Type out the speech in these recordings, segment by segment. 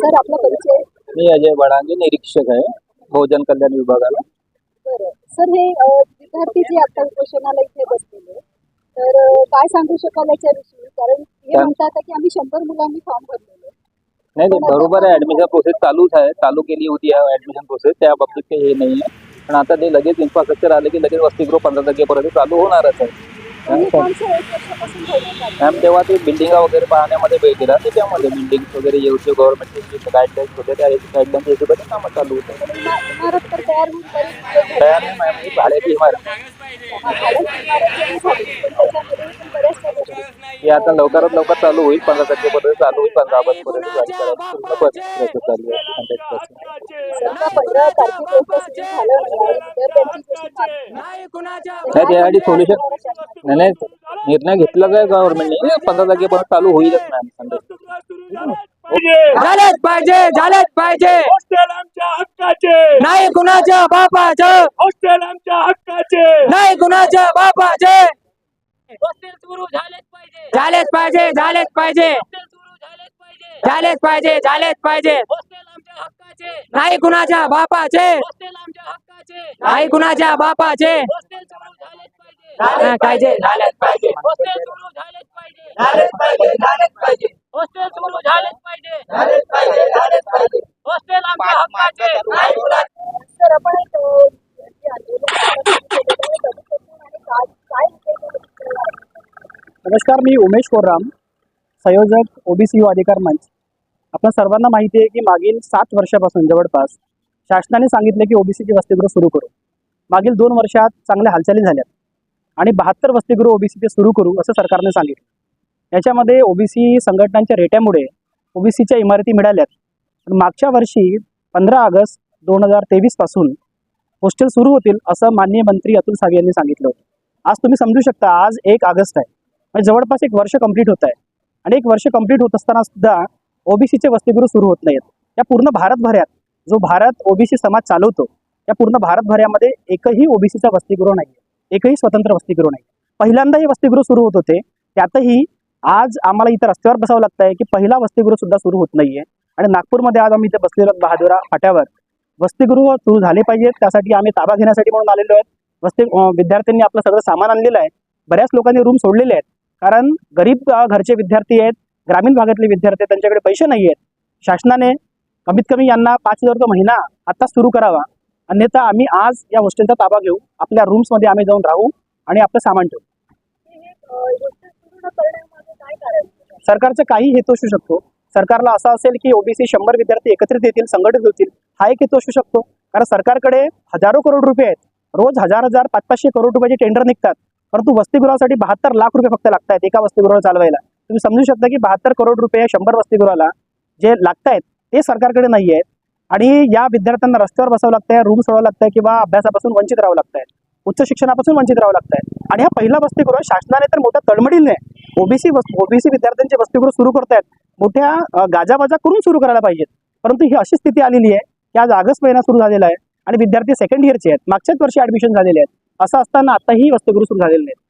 Sir आपला परिचय? मी अजय बडांगे निरीक्षक आहे भोजन कल्याण विभागाला. बरं. सर हे अ, विद्यार्थी जे आता उपोषणाला इथे बसलेले तर अ, काय सांगू शकाल याच्याविषयी? कारण हे? म्हणतात की आम्ही शंभर मुलांनी फॉर्म भरलेले नाही नाही बरोबर आहे. ऍडमिशन प्रोसेस चालूच आहे चालू केली होती ऍडमिशन प्रोसेस त्या बाबतीत काही हे नाही आहे पण आता ते लगेच इन्फ्रास्ट्रक्चर आले की लगेच वसतिगृह पंधरा तारखेपर्यंत चालू होणारच आहे. मॅम तेव्हा ते बिल्डिंग वगैरे पाहण्यामध्ये वेळ दिला त्याच्यामध्ये बिल्डिंग वगैरे येऊचे गव्हर्नमेंटचे गाईडलाईन्स होते त्या गाईडलाईन्स हिशोबाने कामं चालू होतं. तर. तयार नाही मॅम ही भाड्याची इमारत हा, आता लवकरात लवकर चालू होईल पंधरा तारखेपर्यंत चालू होईल पंधरा ऑगस्ट पर्यंत चालू आहे. त्यासाठी सोल्युशन नाही नाही निर्णय घेतलाच आहे गव्हर्नमेंटने पंधरा तारखेपर्यंत चालू होईलच मॅम झालेच पाहिजे झालेच पाहिजे. हॉस्टेल आमच्या हक्काचे. नाही कुणाच्या बापाचं. हॉस्टेल आमच्या हक्काचे. नाही कुणाच्या बापाचे. हॉस्टेल सुरू झालेच पाहिजे. झालेच पाहिजे झालेच पाहिजे. हॉस्टेल सुरू झालेच पाहिजे. झालेच पाहिजे झालेच पाहिजे. हॉस्टेल आमच्या हक्काचे. नाही कुणाच्या बापाचे. हॉस्टेल आमच्या हक्काचे. नाही कुणाच्या बापाचे. हॉस्टेल सुरू झालेच पाहिजे. हा, पाहिजे झालेच पाहिजे. हॉस्टेल सुरू झालेच पाहिजे. झालेच पाहिजे झालेच पाहिजे. हॉस्टेल सुरू झालेच पाहिजे. झालेच पाहिजे झालेच पाहिजे. हॉस्टेल आमच्या हक्काचे. नाही. सर आपण? नमस्कार मी उमेश कोराम संयोजक ओबीसी युवा अधिकार मंच. आपण सर्वांना माहिती आहे की मागील सात वर्षापासून जवळपास शासनाने सांगितले की ओबीसीची वसतिगृह सुरू करू. मागील दोन वर्षात चांगल्या हालचाली झाल्यात. आणि बहात्तर वसतिगृह ओबीसीचे सुरू करू असं सरकारने सांगितलं. याच्यामध्ये ओबीसी संघटनांच्या रेट्यामुळे ओबीसीच्या इमारती मिळाल्यात. पण मागच्या वर्षी पंधरा ऑगस्ट दोन हजार तेवीसपासून हॉस्टेल सुरू होतील असं माननीय मंत्री अतुल सावे यांनी सांगितलं होतं. आज तुम्ही समजू शकता आज एक ऑगस्ट आहे. म्हणजे जवळपास एक वर्ष कंप्लीट होत आहे. आणि एक वर्ष कंप्लीट होत असताना सुद्धा ओबीसीचे वसतिगृह सुरू होत नाहीत. या पूर्ण भारतभरात जो भारत ओबीसी समाज चालवतो या पूर्ण भारतभरामध्ये एकही ओबीसीचा वसतिगृह नाही एकही स्वतंत्र वसतिगृह नाही पहिल्यांदा हे वसतिगृह सुरू होत होते त्यातही आज आम्हाला इथं रस्त्यावर बसावं लागतं आहे की पहिला वसतिगृह सुद्धा सुरू होत नाहीये. आणि नागपूरमध्ये आज आम्ही इथे बसलेलो आहोत बहादुरा फाट्यावर. वसतिगृह सुरू झाले पाहिजेत त्यासाठी आम्ही ताबा घेण्यासाठी म्हणून आलेलो आहेत. वस्ती विद्यार्थ्यांनी आपलं सगळं सामान आणलेलं आहे. बऱ्याच लोकांनी रूम सोडलेले आहेत. कारण गरीब घरचे विद्यार्थी आहेत ग्रामीण भागातले विद्यार्थी आहेत त्यांच्याकडे पैसे नाही आहेत. शासनाने कमीत कमी यांना पाच हजार रुपये महिना आत्ताच सुरू करावा. अन्यथा आम्ही आज या हॉस्टेलचा ताबा घेऊ आपल्या रूम्समध्ये आम्ही जाऊन राहू आणि आपलं सामान ठेवू. सरकारचा काही हेतू असू शकतो. सरकारला असं असेल की ओबीसी शंभर विद्यार्थी एकत्रित येतील संघटित होतील हा एक हेतू असू शकतो. कारण सरकारकडे हजारो करोड रुपये आहेत. रोज हजार हजार पाच पाचशे करोड रुपयाचे टेंडर निघतात. परंतु वसतिगृहासाठी बहात्तर लाख रुपये फक्त लागतात एका वसतिगृहाला चालवायला. तुम्ही समजू शकता की बहात्तर करोड रुपये शंभर वसतिगृहाला जे लागतायत ते सरकारकडे नाही आहेत आणि या विद्यार्थ्यांना रस्त्यावर बसावं लागतंय रूम सोडावं लागतंय किंवा अभ्यासापासून वंचित राहावं लागतंय. उच्च शिक्षणापासून वंचित राहावं लागतंय. आणि हा पहिला वसतिगृह शासनाने तर मोठ्या तळमडीने ओबीसी ओबीसी विद्यार्थ्यांचे वसतिगृह सुरू करतायत. मोठ्या गाजाबाजा करून सुरू करायला पाहिजेत. परंतु ही अशी स्थिती आलेली आहे की आज ऑगस्ट महिना सुरू झालेला आहे आणि विद्यार्थी सेकंड इयरचे आहेत. मागच्याच वर्षी ऍडमिशन झालेले आहेत. असं असताना आताही वसतिगृह सुरू झालेले नाहीत.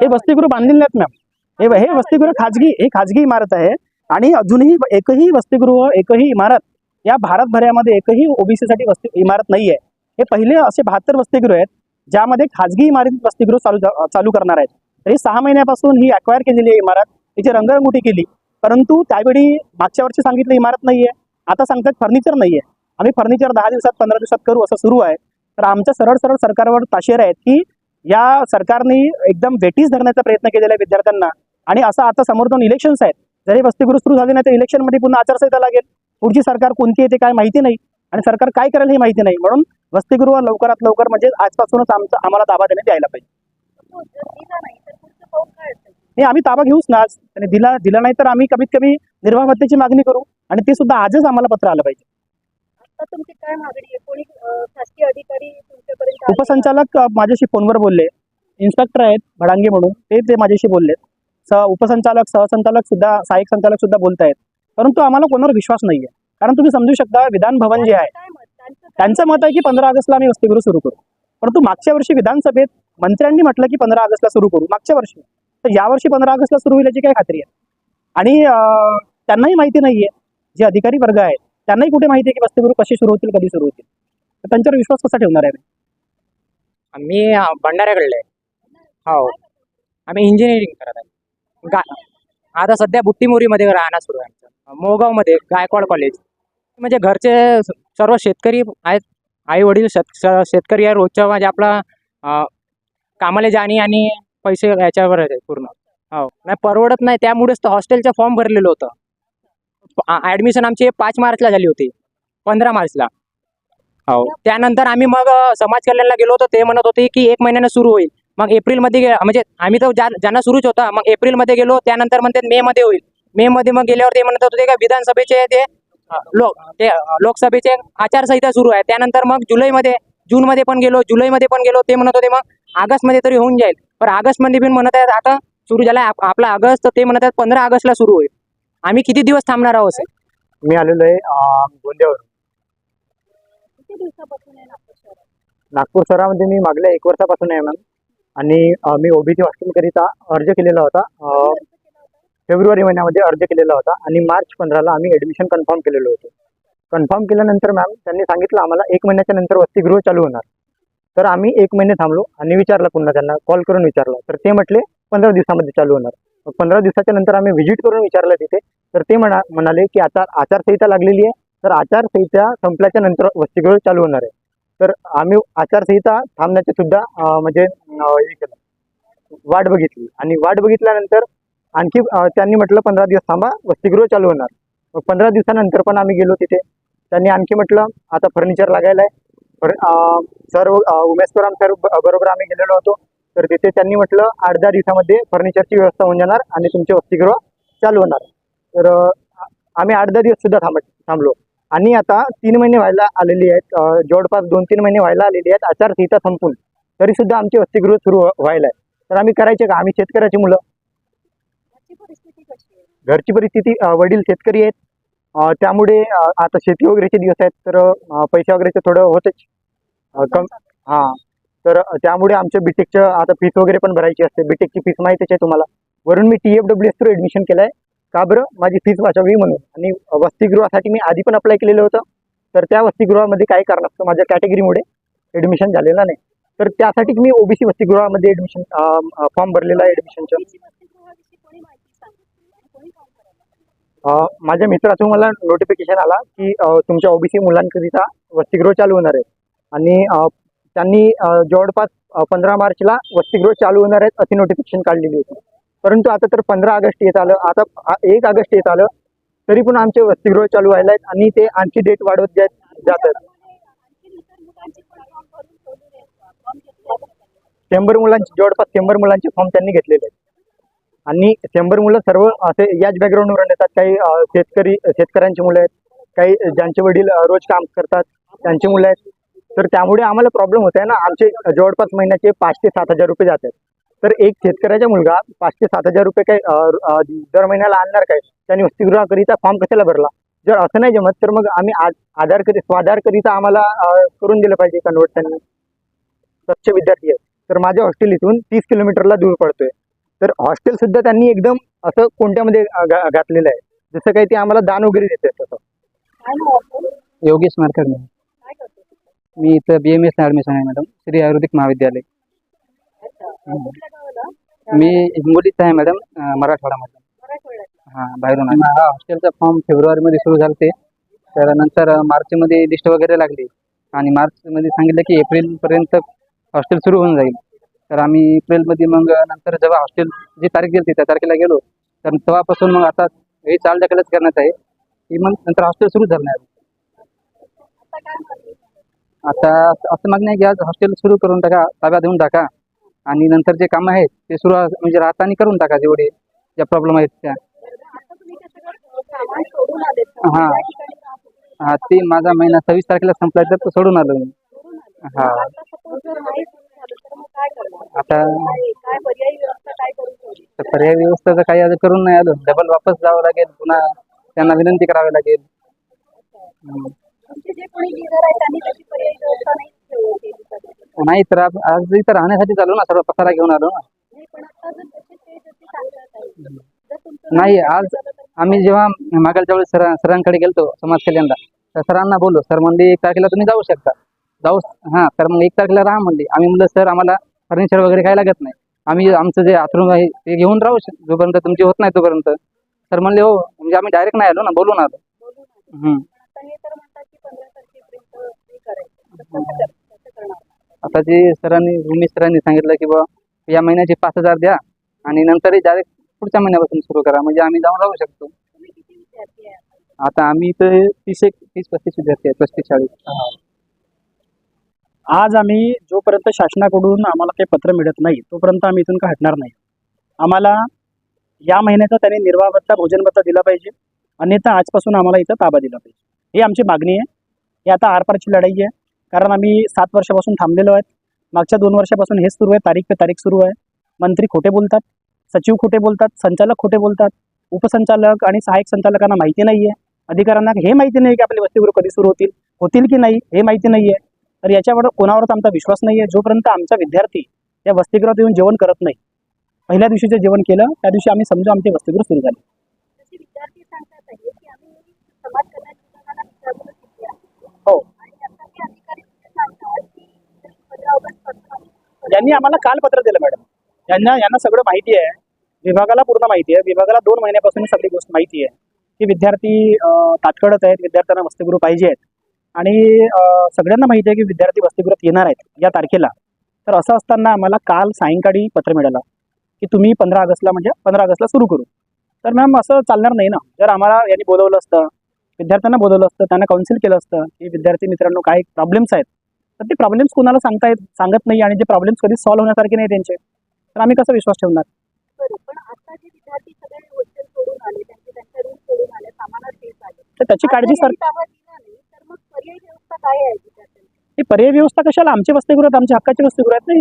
हे वसतिगृह हे बांधलेले नाहीत मॅम हे हे वसतिगृह खाजगी हे खाजगी इमारत आहे. आणि अजूनही एकही वसतिगृह एकही इमारत या भारतभरामध्ये एकही ओबीसी साठी इमारत नाही आहे हे पहिले असे बहात्तर वसतिगृह आहेत ज्यामध्ये खाजगी इमारतीत वसतिगृह चालू चालू करणार आहेत. तरी सहा महिन्यापासून ही अक्वायर केलेली आहे इमारत तिची रंगरंगोटी केली. परंतु त्यावेळी मागच्या वर्षी सांगितलं इमारत नाही आहे आता सांगतात फर्निचर नाही आहे आम्ही फर्निचर दहा दिवसात पंधरा दिवसात करू असं सुरू आहे. तर आमच्या सरळ सरळ सरकारवर ताशेर आहेत की या सरकारने एकदम वेटीस धरण्याचा प्रयत्न केलेला आहे विद्यार्थ्यांना. आणि असं आता समोर दोन इलेक्शन्स आहेत. जरी वसतिगृह सुरू झाले नाही तर इलेक्शनमध्ये पुन्हा आचारसंहिता लागेल. पुढची सरकार कोणती येते काय माहिती नाही आणि सरकार काय करेल हे माहिती नाही. म्हणून वसतिगृह लवकरात लवकर म्हणजे आजपासूनच आमचा आम्हाला ताबा देण्यात यायला पाहिजे. नाही हे आम्ही ताबा घेऊच ना आज. आणि दिला दिला नाही तर आम्ही कमीत कमी निर्वाह भत्तेची मागणी करू आणि ते सुद्धा आजच आम्हाला पत्र आलं पाहिजे. आता तुमची काय मागणी आहे? कोणी अ, शासकीय अधिकारी तुमच्यापर्यंत आले? का? उपसंचालक माझ्याशी फोनवर बोलले. इन्स्पेक्टर आहेत भडांगे म्हणून. ते ते माझ्याशी बोलले स उपसंचालक सहसंचालक सुद्धा सहाय्यक संचालक सुद्धा बोलत आहेत परंतु आम्हाला कोणावर विश्वास नाही आहे कारण तुम्ही समजू शकता विधान भवन जे आहे मत त्यांचं मत आहे की पंधरा ऑगस्टला आम्ही वसतिगृह सुरू करू. परंतु मागच्या वर्षी विधानसभेत मंत्र्यांनी म्हटलं की पंधरा ऑगस्टला सुरू करू मागच्या वर्षी. तर यावर्षी पंधरा ऑगस्टला सुरू होईल याची काय खात्री आहे? आणि त्यांनाही माहिती नाहीये. जे अधिकारी वर्ग आहेत त्यांनाही कुठे माहिती आहे की वसतिगृह कशी सुरू होतील कधी सुरू होतील? तर त्यांच्यावर विश्वास कसा ठेवणार आहे? मी भंडाऱ्याकडले हो. आम्ही इंजिनिअरिंग करत आहे. आता सध्या बुट्टीमोरीमध्ये राहणार सुरू आहे आमचं. मोगावमध्ये गायकवाड कॉलेज म्हणजे घरचे सर्व शेतकरी आहेत आई वडील शेत शेतकरी आहे रोजच्या म्हणजे आपला कामाला जाणे आणि पैसे याच्यावर आहे पूर्ण. हो. नाही परवडत नाही. त्यामुळेच तर हॉस्टेलचं फॉर्म भरलेलं होतं. ॲडमिशन आमची पाच मार्चला झाली होती. पंधरा मार्चला. हो. त्यानंतर आम्ही मग समाज कल्याणला गेलो होतो. ते म्हणत होते की एक महिन्यानं सुरू होईल. मग एप्रिलमध्ये म्हणजे आम्ही तर ज्या ज्यांना सुरूच होता मग एप्रिलमध्ये गेलो त्यानंतर म्हणते मे मध्ये होईल. मे मध्ये मग गेल्यावर ते म्हणत होते का विधानसभेचे ते लोक ते लोकसभेचे आचारसंहिता सुरू आहे. त्यानंतर मग जुलैमध्ये जूनमध्ये पण गेलो जुलैमध्ये पण गेलो ते म्हणत होते मग ऑगस्टमध्ये तरी होऊन जाईल. पण ऑगस्टमध्ये पण म्हणत आहेत आता सुरू झाला आपला ऑगस्ट तर ते म्हणत आहेत पंधरा ऑगस्टला सुरू होईल. आम्ही किती दिवस थांबणार आहोत? सर? मी आलेलो आहे गोंदियावरून. नागपूर शहरामध्ये मी मागल्या एक वर्षापासून आहे मॅम आणि मी ओबीसी हॉस्टेलकरिता अर्ज केलेला होता. अर्ज होता फेब्रुवारी महिन्यामध्ये अर्ज केलेला होता आणि मार्च पंधराला आम्ही ॲडमिशन कन्फर्म केलेलं होतं. कन्फर्म केल्यानंतर मॅम त्यांनी सांगितलं आम्हाला एक महिन्याच्या नंतर वसतिगृह चालू होणार. तर आम्ही एक महिने थांबलो आणि विचारलं पुन्हा त्यांना कॉल करून विचारलं. तर ते म्हटले पंधरा दिवसामध्ये चालू होणार. मग पंधरा दिवसाच्या नंतर आम्ही व्हिजिट करून विचारलं तिथे. तर ते म्हणा म्हणाले की आता आचारसंहिता लागलेली आहे. तर आचारसंहिता संपल्याच्या नंतर वसतिगृह चालू होणार आहे. तर आम्ही आचारसंहिता थांबण्याची सुद्धा म्हणजे हे केलं. वाट बघितली. आणि वाट बघितल्यानंतर आणखी त्यांनी म्हटलं पंधरा दिवस थांबा वसतिगृह चालू होणार. मग पंधरा दिवसानंतर पण आम्ही गेलो तिथे. त्यांनी आणखी म्हटलं आता फर्निचर लागायला आहे. सर्व अं, सर सर ब- बरोबर आम्ही गेलेलो होतो. तर तिथे त्यांनी म्हटलं आठ दहा दिवसामध्ये फर्निचरची व्यवस्था होऊन जाणार आणि तुमचे वसतिगृह चालू होणार. तर आम्ही आठ दहा दिवस सुद्धा थांब थांबलो. आणि आता तीन महिने व्हायला आलेली आहेत जवळपास दोन तीन महिने व्हायला आलेली आहेत आचारसंहिता संपून. तरी सुद्धा आमचे वसतिगृह सुरू व्हा- व्हायला आहे. तर आम्ही करायचे का? आम्ही शेतकऱ्याची मुलं. घरची परिस्थिती वडील शेतकरी आहेत. त्यामुळे आता शेती वगैरेचे दिवस आहेत तर पैसे वगैरेचं थोडं होतच. कम हां. तर त्यामुळे आमच्या बीटेकचं आता फीस वगैरे पण भरायची असते. बीटेकची फीस माहितीच आहे तुम्हाला. वरून मी T F W S through admission केलं आहे का बरं? माझी फीज वाचावी म्हणून. आणि वसतिगृहासाठी मी आधी पण अप्लाय केलेलं होतं. तर त्या वसतिगृहामध्ये काय कारण असतं? माझ्या कॅटेगरीमुळे ॲडमिशन झालेलं नाही. तर त्यासाठी मी ओबीसी वसतिगृहामध्ये ॲडमिशन फॉर्म भरलेला आहे ॲडमिशनचं माझ्या मित्रातून मला नोटिफिकेशन आला की तुमच्या ओबीसी मुलांकरिता वसतिगृह चालू होणार आहे. आणि त्यांनी जवळपास पंधरा मार्चला वसतिगृह चालू होणार आहेत अशी नोटिफिकेशन काढलेली होती. परंतु आता तर पंधरा ऑगस्ट येत आलं आता एक ऑगस्ट येत आलं तरी पण आमचे वसतिगृह चालू व्हायला आहेत आणि ते आणखी डेट वाढवत जातात. शंभर मुलांची शंभर मुलांचे जवळपास शंभर मुलांचे फॉर्म त्यांनी घेतलेले आहेत. आणि शंभर मुलं सर्व असे याच बॅकग्राऊंडवरून येतात काही शेतकरी शेतकऱ्यांची मुलं आहेत काही ज्यांचे वडील रोज काम करतात त्यांची मुलं आहेत. तर त्यामुळे आम्हाला प्रॉब्लेम होत आहे ना. आमचे जवळपास महिन्याचे पाच ते सात हजार रुपये जातात. तर एक शेतकऱ्याचा मुलगा पाच ते सात हजार रुपये काय अ, दर महिन्याला आणणार काय? त्यांनी वसतिगृहाकरिता फॉर्म कशाला भरला? जर असं नाही जमत तर मग आम्ही आ- आधार करी स्वाधार करिता आम्हाला करून दिलं पाहिजे कन्वर्ट त्यांनी. स्वच्छ विद्यार्थी आहेत. तर माझ्या हॉस्टेल इथून तीस किलोमीटरला दूर पडतोय. तर हॉस्टेल सुद्धा त्यांनी एकदम असं कोणत्यामध्ये घातलेलं आहे. जसं काही ते आम्हाला दान वगैरे देतात तसं? योगेश मार्कडे काय करतो मी इथं बी एम एसला ॲडमिशन आहे मॅडम श्री आयुर्वेदिक महाविद्यालय. मी हिंगोलीचा आहे मॅडम मराठवाड्यात. हां बाहेरून आलो. हा हॉस्टेलचा फॉर्म फेब्रुवारीमध्ये सुरू झाले तर नंतर अं, मार्चमध्ये लिस्ट वगैरे लागली. आणि मार्चमध्ये सांगितलं की एप्रिलपर्यंत हॉस्टेल सुरू होऊन जाईल. तर आम्ही एप्रिलमध्ये मग नंतर जेव्हा हॉस्टेल जी तारीख गेली त्या तारखेला गेलो. तर तेव्हापासून मग आता हे चाल ढकलच करण्यात आहे. की मग नंतर हॉस्टेल सुरू झालं नाही? आता असं मागणं आहे की आज हॉस्टेल सुरू करून टाका ताब्यात देऊन टाका. आणि नंतर जे कामं आहेत ते सुरू म्हणजे राहताना करून टाका जेवढे ज्या प्रॉब्लेम आहेत त्या. हा. हा ते माझा महिना सव्वीस तारखेला संपला तर तो सोडून आलो मी. हा. आता तर पर्याय व्यवस्था तर काही आज करून नाही आलो. डबल वापस जावं लागेल पुन्हा त्यांना विनंती करावी लागेल. तुमचे जे कोणी लीडर आहेत त्यांनी त्याची पर्यायी व्यवस्था नाही केली तर आज आज इथं राहण्यासाठी चालू ना सर्व पसारा घेऊन आलो ना. नाही पण आता जर तसे ते जसे सांगतात आहे, जर तुमचं नाही नाही आज आम्ही जेव्हा मागायच्या वेळेस सर सरांकडे गेलतो समाज कल्याणला तर सरांना बोललो सर म्हणले एक तारखेला तुम्ही जाऊ शकता. जाऊ हां तर मग एक तारखेला राहा म्हणले आम्ही म्हणलं सर आम्हाला फर्निचर वगैरे काय लागत नाही. आम्ही आमचं जे आथरून आहे ते घेऊन राहू शक जोपर्यंत तुमची होत नाही तोपर्यंत. सर म्हणले हो म्हणजे आम्ही डायरेक्ट नाही आलो ना बोलून आलो. बोलू नका. हम्म. आता हे तर की पंधरा तारखेपर्यंत हे करायचं तर कसं कर- कसं करणार आता जे सरांनी रुमी सरांनी सांगितलं की बा या महिन्याचे पाच हजार द्या आणि नंतर डायरेक्ट पुढच्या महिन्यापासून सुरू करा. म्हणजे आम्ही जाऊन राहू शकतो. आता आम्ही इथे तीस एक तीस पस्तीस विद्यार्थी आहेत पस्तीस चाळीस. आज आम्ही जोपर्यंत शासनाकडून आम्हाला काही पत्र मिळत नाही तोपर्यंत आम्ही इथून काय हटणार नाही. आम्हाला या महिन्याचा त्यांनी निर्वाह भत्ता भोजन भत्ता दिला पाहिजे. अन्यथा आजपासून आम्हाला इथं ताबा दिला पाहिजे. ही आमची मागणी आहे. ही आता आरपारची लढाई आहे. कारण आम्ही सात वर्षापासून थांबलेलो आहेत. मागच्या दोन वर्षापासून हेच सुरू आहे. तारीख पे तारीख सुरू आहे. मंत्री खोटे बोलतात सचिव खोटे बोलतात संचालक खोटे बोलतात उपसंचालक आणि सहाय्यक संचालकांना माहिती नाही आहे अधिकाऱ्यांना हे माहिती नाही की आपले वसतिगृह कधी सुरू होतील होतील की नाही हे माहिती नाही आहे तर याच्यावर कोणावरच आमचा विश्वास नाही आहे जोपर्यंत आमचा विद्यार्थी या वसतिगृहात येऊन जेवण करत नाही पहिल्या दिवशी जे जेवण केलं त्या दिवशी आम्ही समजा आमचे वसतिगृह सुरू झाले. जसे यांनी आम्हाला काल पत्र दिलं मॅडम. यांना यांना सगळं माहिती आहे. विभागाला पूर्ण माहिती आहे. विभागाला दोन महिन्यापासून सगळी गोष्ट माहिती आहे. की विद्यार्थी अं, आहेत विद्यार्थ्यांना वसतिगृह पाहिजे आहेत. आणि सगळ्यांना माहिती आहे की विद्यार्थी वसतिगृहात येणार आहेत या तारखेला. तर असं असताना आम्हाला काल सायंकाळी पत्र मिळालं की तुम्ही पंधरा ऑगस्टला म्हणजे पंधरा ऑगस्टला सुरू करू. तर मॅम असं चालणार नाही ना? जर आम्हाला यांनी बोलवलं असतं विद्यार्थ्यांना बोलवलं असतं त्यांना काउन्सिल केलं असतं की विद्यार्थी मित्रांनो काय प्रॉब्लेम्स आहेत? तर ते प्रॉब्लेम्स कुणाला सांगता येत सांगत नाही आणि जे प्रॉब्लेम्स कधीच सॉल्व्ह होण्यासारखे नाही त्यांचे. तर आम्ही कसा विश्वास ठेवणार? तर त्याची काळजी सर पर्यायी व्यवस्था ही कशाला? आमचे वसतिगृह आहेत आमच्या हक्काचे वसतिगृह आहेत नाही.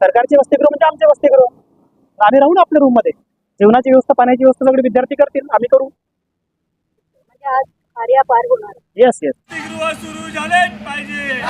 सरकारचे वसतिगृह म्हणजे आमचे वसतिगृह. आम्ही राहू ना आपल्या रूममध्ये जेवणाची व्यवस्था पाण्याची व्यवस्था सगळे विद्यार्थी करतील. आम्ही करू. म्हणजे आज कार्य पार होणार येस येस सुरू झालेच पाहिजे.